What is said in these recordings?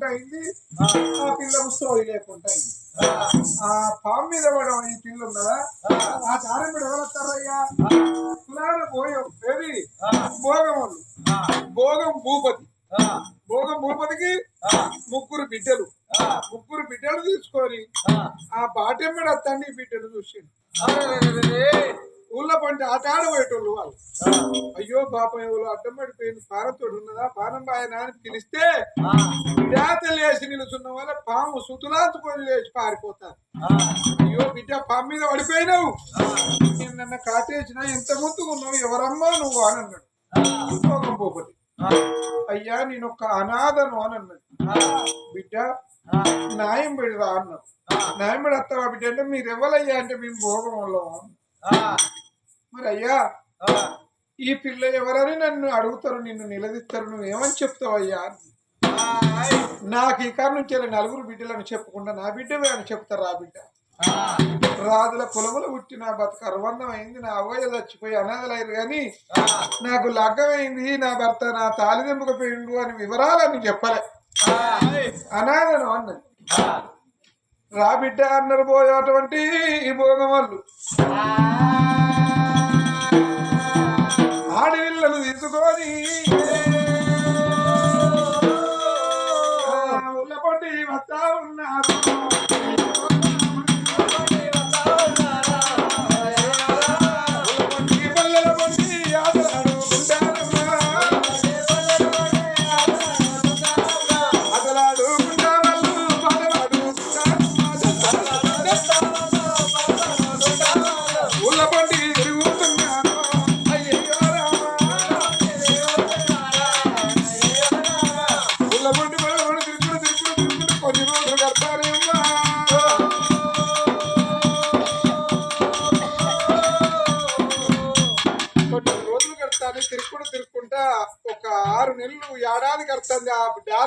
లేకుండా అయింది ఆ పిల్లకు సోయి లేకుండా అయింది ఆ పాము మీద పడవ ఈ పిల్ల ఉన్నదా? ఆ దారి మీద ఎవరొస్తారయ్యా కులాల పోయం ఏది భోగం వాళ్ళు భోగం భూపతి. భోగం భూపతికి ముగ్గురు బిడ్డలు. ముగ్గురు బిడ్డలు తీసుకొని ఆ బాటెమ్మడ తండ్రి బిడ్డలు చూసిండు. ఊళ్ళో పంట ఆట ఆడబోయేటోళ్ళు వాళ్ళు. అయ్యో పాపం ఎవరు అడ్డం పడిపోయింది. పానంతోడు ఉన్నదా? పానం బాయనా అని పిలిస్తే జాత లేచి నిలుచున్న వాళ్ళ పాము సుతులాంచుకొని లేచి పారిపోతారు. అయ్యో బిడ్డ పాము మీద పడిపోయినావు. నేను నన్ను కాటేసిన ఎంత ముందుకు ఉన్నావు? ఎవరమ్మా నువ్వు అని అన్నాడు. భూపతి అయ్యా నేను ఒక అనాథను అని అన్నాడు. బిడ్డ న్యాయం పెడరా అన్నాడు. న్యాయం పెడతావా బిడ్డ? అంటే మీరు ఎవరయ్యా అంటే మేము భోగం వాళ్ళం. మరి అయ్యా ఈ పిల్ల ఎవరని నన్ను అడుగుతారు నిన్ను నిలదీస్తారు నువ్వు ఏమని చెప్తావయ్యా నాకు ఈ కారణం నుంచి నలుగురు బిడ్డలని చెప్పకుండా నా బిడ్డవే అని చెప్తారు ఆ బిడ్డ? రాజుల కులములు పుట్టి నా బతుకు అరవందం అయింది నా అవ్వయ్య చచ్చిపోయి అనాథలయ్యారు కానీ నాకు లగ్గమైంది నా భర్త నా తాలిదెంపుకు పోయిండు అని వివరాలని చెప్పలే. అనాథను అన్నది. రా బిడ్డ అన్నారు పోయేటువంటి ఈ భోగం వాళ్ళు.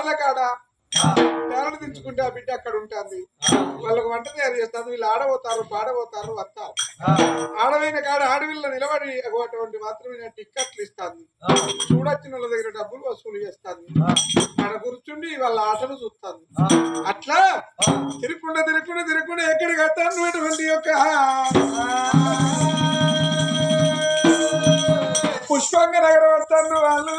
బార్ల కాడ డారలు తెచ్చుకుంటే ఆ బిడ్డ అక్కడ ఉంటుంది. వాళ్ళకి వంట తయారు చేస్తారు వీళ్ళు ఆడబోతారు పాడబోతారు వస్తారు ఆడవైన కాడ ఆడవిల్ల నిలబడి అటువంటి మాత్రమే టిక్కెట్లు ఇస్తాను చూడొచ్చిన వాళ్ళ దగ్గర డబ్బులు వసూలు చేస్తాను ఆడ కూర్చుండి వాళ్ళ ఆటలు చూస్తాను అట్లా తిరుక్కుండా తిరుక్కుండా తిరుక్కుండా ఎక్కడికి వస్తాను అటువంటి యొక్క? పుష్పంగా నగరం వస్తాను వాళ్ళు.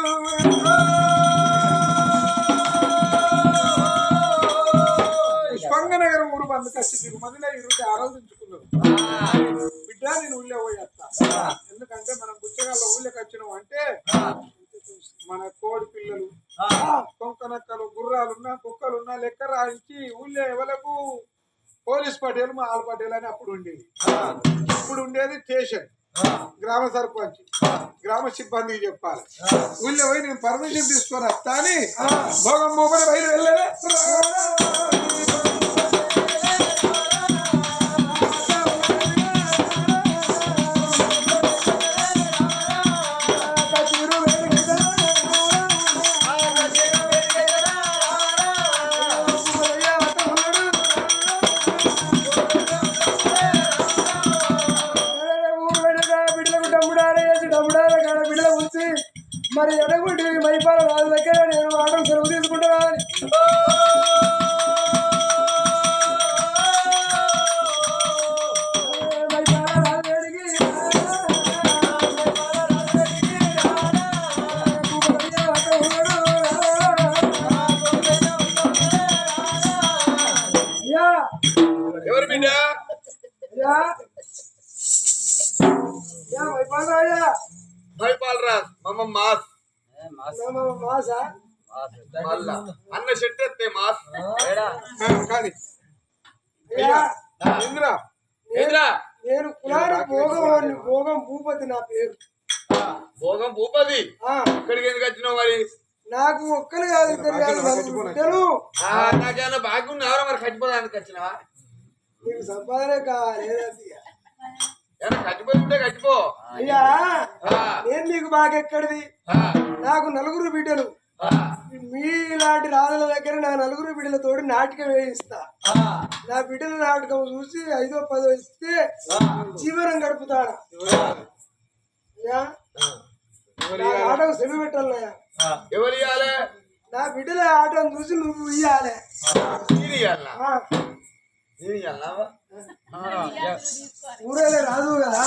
బంధు కచ్చి తిరుమతిలో ఇరుండి ఆరాధించుకున్నారు బిడ్డ నేను ఊళ్ళో పోయేస్తా. ఎందుకంటే మనం బుచ్చగాళ్ళ ఊళ్ళోకి వచ్చినాం అంటే మన కోడి పిల్లలు కొంకనక్కలు గుర్రాలున్నా కుక్కలున్నా లెక్క రాయించి ఊళ్ళో ఎవలకు పోలీస్ పటేల్ మా ఆల్ పటేల్ అని అప్పుడు ఉండేది. ఇప్పుడు ఉండేది స్టేషన్. గ్రామ సర్పంచ్. గ్రామ సిబ్బందికి చెప్పాలి. ఊళ్ళో పోయి నేను పర్మిషన్ తీసుకొని వస్తా అని భోగం మోపని బయలు వెళ్ళలే. మళ్ళా. అన్న షెట్ ఎత్తే మాస్ ఇంద్రా. ఏంద్రా నేను కులారి భోగం భోగం భూపతి నా పేరు. భోగం భూపతి? ఆ, ఇక్కడికి ఎందుకు వచ్చినావు మరి? నాకు ఒక్కరు కాదు ఇద్దరు భాగ్యం ఎవరో మరి కట్టిపోదానికి వచ్చినావా? నీకు సంపాదనే కావాలి కట్టిపోతుంటే కట్టిపో అయ్యా ఆ, నేను నీకు బాగా ఎక్కడిది? ఆ, నాకు నలుగురు బిడ్డలు. మీలాంటి రాజుల దగ్గర నా నలుగురు బిడ్డలతోటి నాటకం వేయిస్తా. నా బిడ్డల నాటకం చూసి ఐదో పదో ఇస్తే జీవనం గడుపుతాడు. నాటకం సెలవు పెట్టాలయ్యా. ఎవరు ఇవ్వాలి నా బిడ్డల ఆటను చూసి నువ్వు ఇయ్యాలి. ఊరేలే రాదు కదా.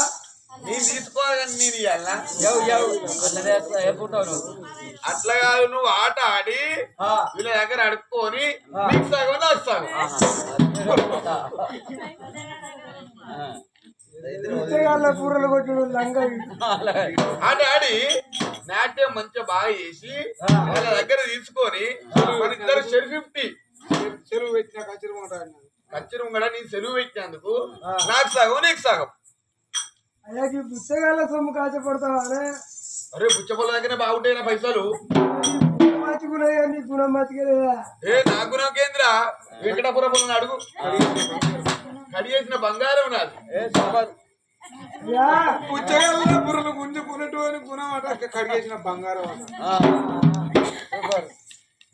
నేను నేను అట్లా కాదు నువ్వు ఆట ఆడి వీళ్ళ దగ్గర అడుక్కొని నీకు సగం బిచ్చగాళ్ళ కూరలు. ఆట ఆడి నాట్యం మంచిగా బాగా చేసి వాళ్ళ దగ్గర తీసుకొని మన ఇద్దరు షెల్ ఫిఫ్టీ చెరువు పెట్టిన కచ్చిరి ఖచ్చితంగా కూడా నేను సెలవు పెట్టినందుకు నాకు సగం నీకు సగం. అయ్యాకి బిచ్చగాళ్ళ సొమ్ము కాచపడతావా అరే బుచ్చపల్ల దగ్గర బాగుంటాయి నా పైసలు మంచిగున్నాయి నీ గుణం మంచిగా ఏ నా గుణం కేంద్ర వెంకటాపురం అడుగు కడిగేసిన బంగారం నాది. అయ్యా. పుచ్చగల్ల బుర్రలు గుంజుకున్నట్టు అని గుణం అట కడిగేసిన బంగారం అట.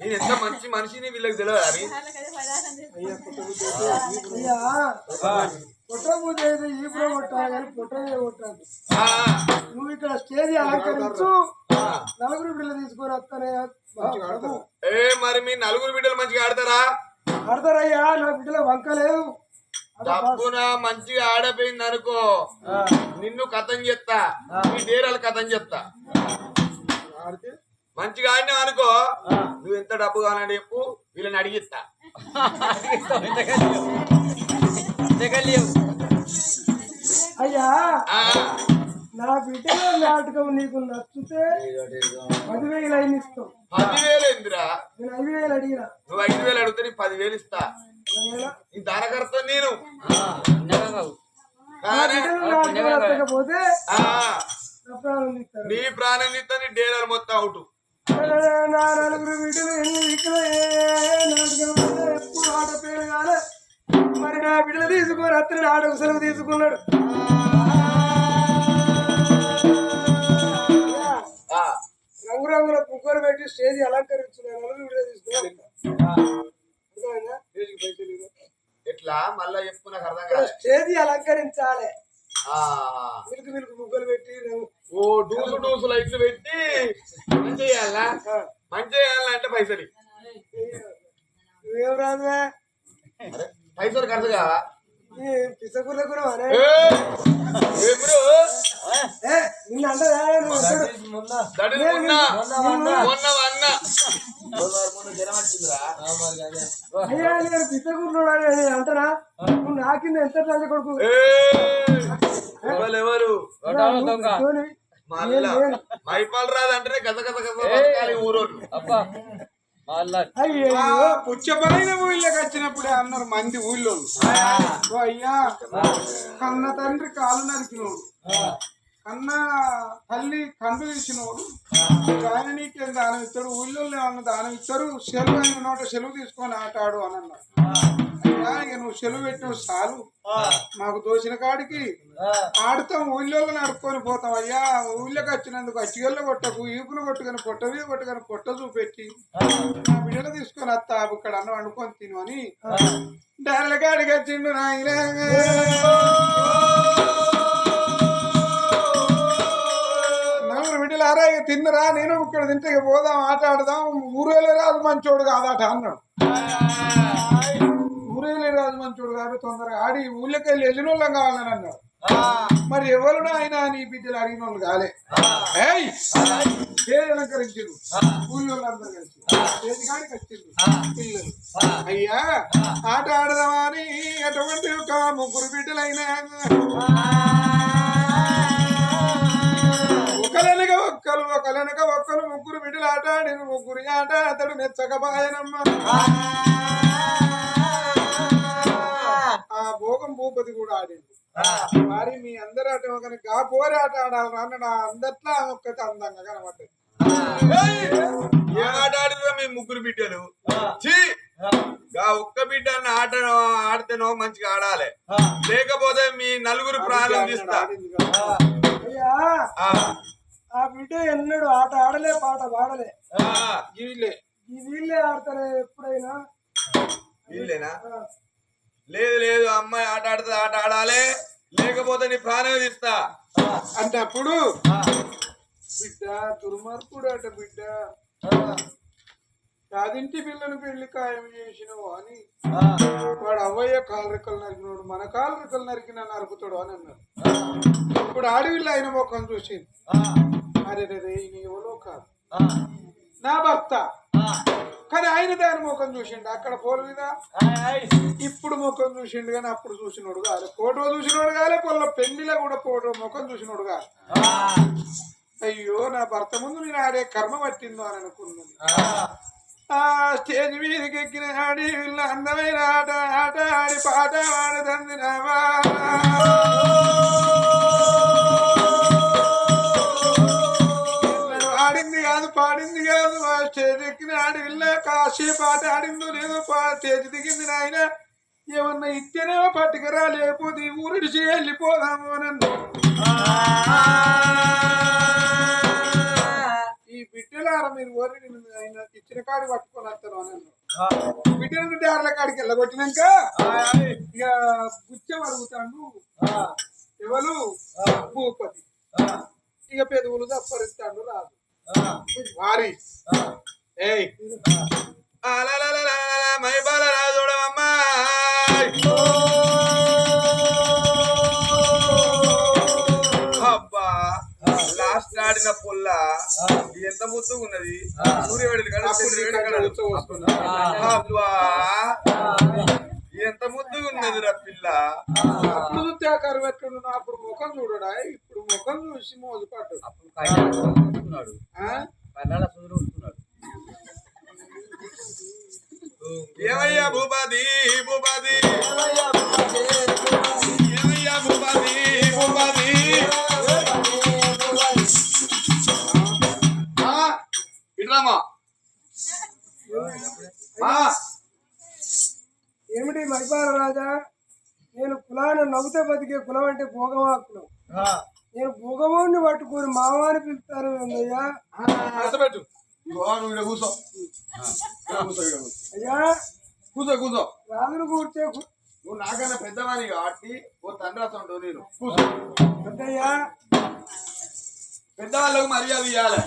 నేను ఎంత మంచి మనిషిని వీళ్ళకి తెలియదు అని పూజ అయితే ఈ పుర కొట్టాలి కానీ పొట్ట మీద కొట్టాలి ఆ, నువ్వు ఇక్కడ స్టేజ్ అలంకరించు నలుగురు బిడ్డలు తీసుకొని వస్తానే. ఏ మరి మీ నలుగురు బిడ్డలు మంచిగా ఆడతారా? ఆడతారయ్యా నా బిడ్డల వంక లేదు తప్పున మంచిగా ఆడపోయింది అనుకో నిన్ను కథం చెప్తా నీ డేరాలు కథం చెప్తా. మంచిగా ఆడినా అనుకో నువ్వు ఎంత డబ్బు కావాలని చెప్పు వీళ్ళని అడిగిస్తా. అయ్యా ఆ, నా బిడ్డల నాటకం నీకు నచ్చితే పదివేలు అయిన ఇస్తాం. పదివేలు ఎందురా నేను ఐదు వేలు అడిగిన. నువ్వు ఐదు వేలు అడిగితే నీకు పదివేలు ఇస్తా. ఈ దానకర్త నేను. ఆ, నా ప్రాణం ఇస్తా నీ డేరాలు మొత్తం అవుట్. నా నలుగురు బిడ్డలు ఎన్ని ఇక్కడ నాటకం ఎప్పుడు ఆట పేరు కాలే. నా బిడ్డలు తీసుకొని అతను ఆట సెలవు తీసుకున్నాడు. రంగురంగుల కుక్కలు పెట్టి స్టేజ్ బిడ్డలు తీసుకున్నాడు. అర్థమైందా? ఎట్లా? మళ్ళా చెప్పు నాకు అర్థం కాలే. స్టేజ్ అలంకరించాలి. ఆ, మిల్క్ మిల్క్ ముగ్గులు పెట్టి ఓ డూసు డూసు లైట్లు పెట్టి మంచి చేయాలా? మంచి చేయాలంటే పైసలు. రాదువే? అరే, పైసలు ఖర్చు కావా? ఈ పిసకుర్ల కూడా నిన్ను అని నేను అంటనా? నువ్వు నా కింద ఎంత తండ్రి కొడుకు? ఎవరు మైపాల్ రాదు అంటేనే గత గత గత బతకాలి ఊరోళ్ళు. అయ్యో పుచ్చపైన ఊళ్ళోకి వచ్చినప్పుడే అన్నారు మంది ఊళ్ళో. అయ్యా కన్న తండ్రి కాలు నరికినోడు. కన్న తల్లి కండు తీసినోడు. ఆయన నీకేం దానం ఇస్తాడు ఊళ్ళో ఏమన్నా దానం ఇస్తారు? సెలవు అయిన నోట సెలవు తీసుకొని ఆట ఆడు అని అన్నారు. ఇక నువ్వు సెలవు పెట్టిన చాలు. మాకు దోచిన కాడికి ఆడుతాం ఊళ్ళో నడుపుకొని పోతాం. అయ్యా ఊళ్ళోకి వచ్చినందుకు అచ్చిగల్లో కొట్టకు ఈపులు కొట్టుకొని పొట్ట మీద కొట్టుకొని పొట్ట చూపెట్టి. నా బిడ్డలు తీసుకొని వస్తా ఇక్కడ అన్నం వండుకొని తిను అని డైరెక్ట్ కాడికి వచ్చిండు నాయన. ఇక తిన్నరా నేను ఇక్కడ తింటే పోదాం ఆట ఆడదాం ఊరేలే రాజు మంచోడు కాదట అన్నాడు. ఊరేలే రాజు మంచోడు కాదు తొందరగా ఆడి ఊళ్ళకి వెళ్ళి వెళ్ళిన వాళ్ళం కావాలని అన్నాడు. మరి ఎవరు ఆయన నీ బిడ్డలు అడిగిన వాళ్ళు కాలే అలంకరించారు ఊళ్ళో అందరూ కలిసి. పిల్లలు. అయ్యా ఆట ఆడదామా అని అటువంటి ఒక ముగ్గురు బిడ్డలైనా. ఒకలనక ఒక్కలు ఒకలనక ఒక్కలు ముగ్గురు బిడ్డలు ఆట ఆడిన ముగ్గురు ఆట అతడు మెచ్చకపాయనమ్మ ఆ భోగం భూపతి కూడా ఆడింది. మరి మీ అందరూ ఆట కనుక ఆ పోరి ఆట ఆడాలి అన్నాడు. ఆ అందట్లా ఒక్కటి అందంగా కనబడ్డది ఆట ఆడిరా మీ ముగ్గురు బిడ్డలు? ఛీ! గా ఒక్క బిడ్డ ఆట ఆడితేనో మంచిగా ఆడాలి. లేకపోతే మీ నలుగురు ప్రాణం తీస్తా. ఆ, బిడ్డ ఎన్నడు ఆట ఆడలే పాట పాడలే. ఆ, వీళ్ళే. ఈ వీళ్ళే ఆడతారే ఎప్పుడైనా? వీళ్ళేనా? లేదు లేదు అమ్మాయి ఆట ఆడితే ఆట ఆడాలి. లేకపోతే నీ ప్రాణం తీస్తా. అంటే అప్పుడు బిడ్డ దుర్మార్గుడు అట బిడ్డ. యాదింటి పిల్లని పెళ్ళి ఖాయం చేసినావు అని. వాడు అవ్వయ్య కాలు రెక్కలు నరికినాడు మన కాలు రెక్కలు నరికిన నరుకుతాడు అని అన్నారు ఇప్పుడు ఆడవిల్లు ఆయన ముఖం చూసింది. అరే రే ఈయన ఎవరో కాదు. నా భర్త. కానీ ఆయన దాని ముఖం చూసిండు. అక్కడ పోలు మీద ఇప్పుడు ముఖం చూసిండు కానీ అప్పుడు చూసినోడు కాదు ఫోటో చూసినోడు కాలే పొల్ల పెళ్ళిలో కూడా ఫోటో ముఖం చూసినోడు కాదు అయ్యో నా భర్త ముందు నేను ఆడే కర్మ పట్టిందో అని అనుకున్నది ఆ స్టేజ్ మీదకి ఎక్కిన ఆడి వీళ్ళ అందమైన ఆట ఆట ఆడి పాట వాడదంది రావా కాదు ఆ స్టేజ్ ఎక్కిన ఆడి వీళ్ళ. కాశీ పాట ఆడిందో లేదో స్టేజ్ దిగింది నాయన. ఏమన్నా ఇచ్చేనేమో పట్టుకురా లేకపోతే ఈ ఊరిడిచి వెళ్ళిపోదాము అని అన్నా. ఈ బిడ్డలారా మీరు ఓరి ఆయన ఇచ్చిన కాడి పట్టుకొని వస్తారు అని అన్నారు బిడ్డల దారిల కాడికి వెళ్ళగొట్టినాక ఇక గుచ్చం అడుగుతాడు ఎవరు? భూపతి. ఇక పెదవులు తప్పరిస్తాడు రాదు వారి ఏయ్. మైబాల రాజుడమ్మా అబ్బా లాస్ట్ ఆడిన పుల్ల ఎంత ముద్దుగా ఉన్నది? సూర్యవేడి అబ్బా ఎంత ముద్దుగా ఉన్నది రా పిల్ల చూస్తే కరువెట్టుండు అప్పుడు ముఖం చూడడా? ముఖం చూసి మోజు పడ్డాడు ఆ? ఏమయ్యా భూపతి భూపతి? ఏమయ్యా భూపతి? భూపతి ఆ, ఇట్రామా? ఆ, ఏమిటి మైపాల రాజా? నేను కులాన్ని నవ్వుతే బతికే కులం అంటే భోగమా కులం నేను భోగమోని పట్టుకుని మావాని నువ్వు ఈడ కూర్చో. అయ్యా? కూర్చో కూర్చో. రాజును కూర్చే. నువ్వు నాకన్నా పెద్దవాని కాబట్టి ఓ తండ్రి వస్తుంటావు నేను కూర్చో. వద్దయ్యా పెద్దవాళ్ళకు మర్యాద ఇవ్వాలి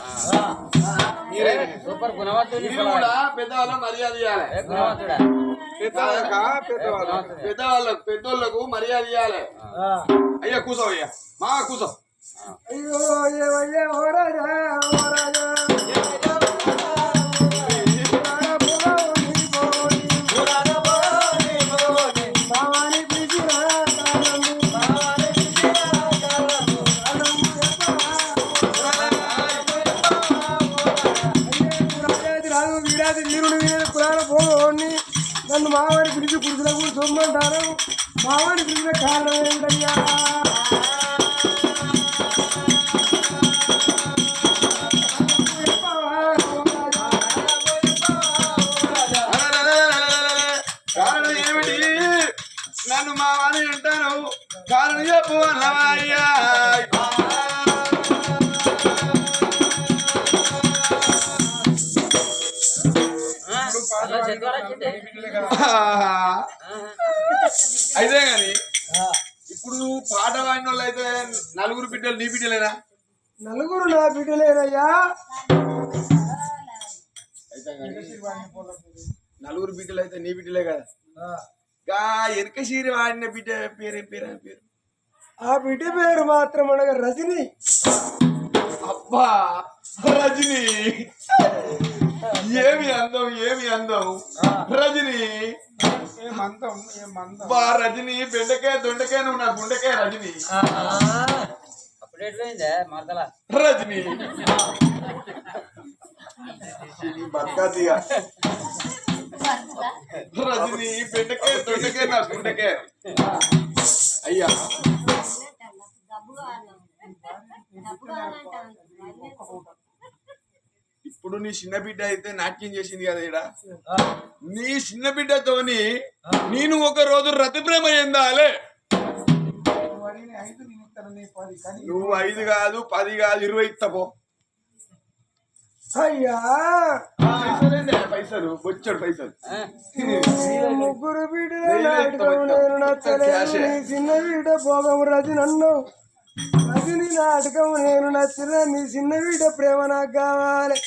సూపర్ గుణవంతుడు మీరు కూడా పెద్దవాళ్ళకు మర్యాద ఇవ్వాలి గుణవంతుడా? పెద్దవాళ్ళకా? పెద్దవాళ్ళ పెద్దవాళ్ళకు పెద్దోళ్ళకు మర్యాద ఇవ్వాలి అయ్యా కూర్చో అయ్యా. మా కూర్చో అయ్యో రాజా రాజా. బిడ్డలేనా నలుగురు నా బిడ్డలేనయ్యా. నలుగురు బిడ్డలు అయితే నీ బిడ్డలే కదా? గా ఎనక సీరి వాడిన బిడ్డ పేరేం పేరు ఆయన పేరు. ఆ బిడ్డ పేరు మాత్రం అనగా రజని. అబ్బా రజని. ఏమి అందం ఏమి అందం? రజని. ఏం ఏం రజని బెండకాయ దొండకాయ నువ్వు నా గుండెకాయ రజని. రజని. రజని నా గుండెకాయ అయ్యా. ఇప్పుడు నీ చిన్న బిడ్డ అయితే నాట్యం చేసింది కదా ఈడ? నీ చిన్న బిడ్డతోని నేను ఒక రోజు రతి ప్రేమ చెందాలే. నువ్వు ఐదు కాదు పది కాదు ఇరవై ఇస్తపో అయ్యా! పైసలు ముగ్గురు చిన్న బిడ్డ భోగం అన్నావు రజని నాటకం నేను నచ్చిన నీ చిన్న బిడ్డ ప్రేమ నాకు కావాలి.